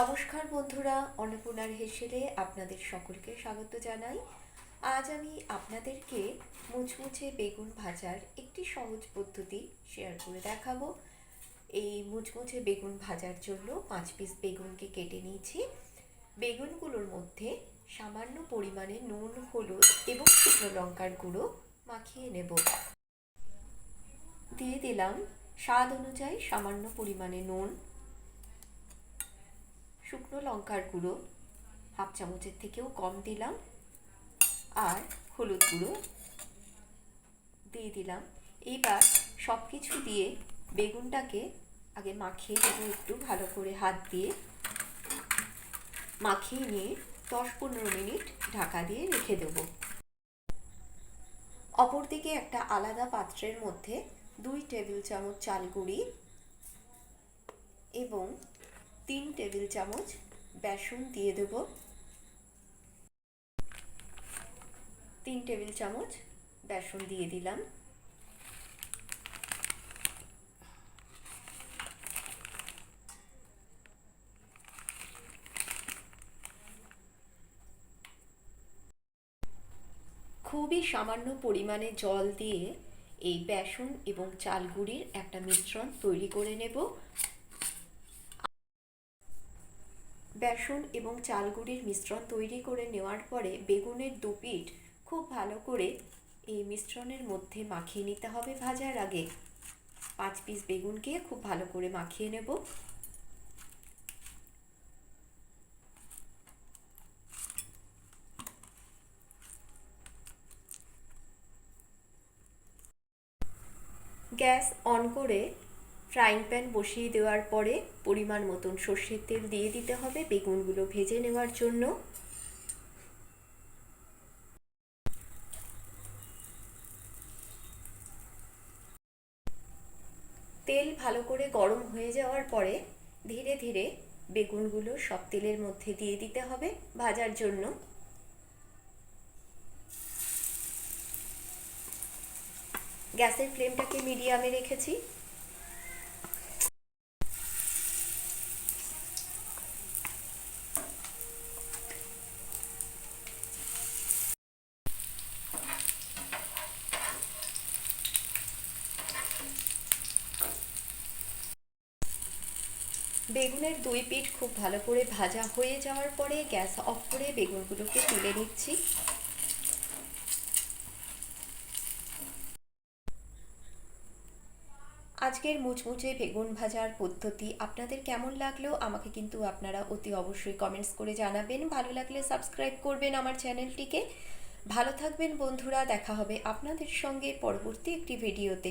নমস্কার বন্ধুরা, অন্নপূর্ণার হেসেলে আপনাদের সকলকে স্বাগত জানাই। আজ আমি আপনাদেরকে মুচমুচে বেগুন ভাজার একটি সহজ পদ্ধতি শেয়ার করে দেখাবো। এই মুচমুচে বেগুন ভাজার জন্য পাঁচ পিস বেগুনকে কেটে নিয়েছি। বেগুনগুলোর মধ্যে সামান্য পরিমাণে নুন, হলুদ এবং শুকনো লঙ্কার গুঁড়ো মাখিয়ে নেব। দিয়ে দিলাম স্বাদ অনুযায়ী সামান্য পরিমাণে নুন শুকনো লঙ্কার গুঁড়ো, হাফ চামচের থেকেও কম দিলাম আর হলুদ গুঁড়ো দিয়ে দিলাম। এইবার সব কিছু দিয়ে বেগুনটাকে আগে মাখিয়ে দেবো একটু ভালো করে হাত দিয়ে। মাখিয়ে নিয়ে দশ পনেরো মিনিট ঢাকা দিয়ে রেখে দেব। অপরদিকে একটা আলাদা পাত্রের মধ্যে দুই টেবিল চামচ চাল গুঁড়ি এবং তিন টেবিল চামচ বেসন দিয়ে দেব। তিন টেবিল চামচ বেসন দিয়ে দিলাম। খুবই সামান্য পরিমাণে জল দিয়ে এই বেসন এবং চাল গুঁড়ির একটা মিশ্রণ তৈরি করে নেব। বেসন এবং চাল গুঁড়ির মিশ্রণ তৈরি করে নেওয়ার পরে বেগুনের দুপিঠ খুব ভালো করে এই মিশ্রণের মধ্যে মাখিয়ে নিতে হবে ভাজার আগে। পাঁচ পিস বেগুনকে খুব ভালো করে মাখিয়ে নেব। গ্যাস অন করে ফ্রাইং প্যান বসিয়ে দেওয়ার পরে পরিমাণ মতন সর্ষের তেল দিয়ে দিতে হবে বেগুনগুলো ভেজে নেওয়ার জন্য। তেল ভালো করে গরম হয়ে যাওয়ার পরে ধীরে ধীরে বেগুনগুলো সব তেলের মধ্যে দিয়ে দিতে হবে ভাজার জন্য। গ্যাসের ফ্লেমটাকে মিডিয়ামে রেখেছি। বেগুনের দুই পিঠ খুব ভালো করে ভাজা হয়ে যাওয়ার পরে গ্যাস অফ করে বেগুনগুলোকে তুলে নিচ্ছি। আজকের মুচমুচে বেগুন ভাজার পদ্ধতি আপনাদের কেমন লাগল? আমাকে কিন্তু আপনারা অতি অবশ্যই কমেন্টস করে জানাবেন। ভালো লাগলে সাবস্ক্রাইব করবেন আমার চ্যানেলটিকে ভালো থাকবেন বন্ধুরা, দেখা হবে আপনাদের সঙ্গে পরবর্তী একটি ভিডিওতে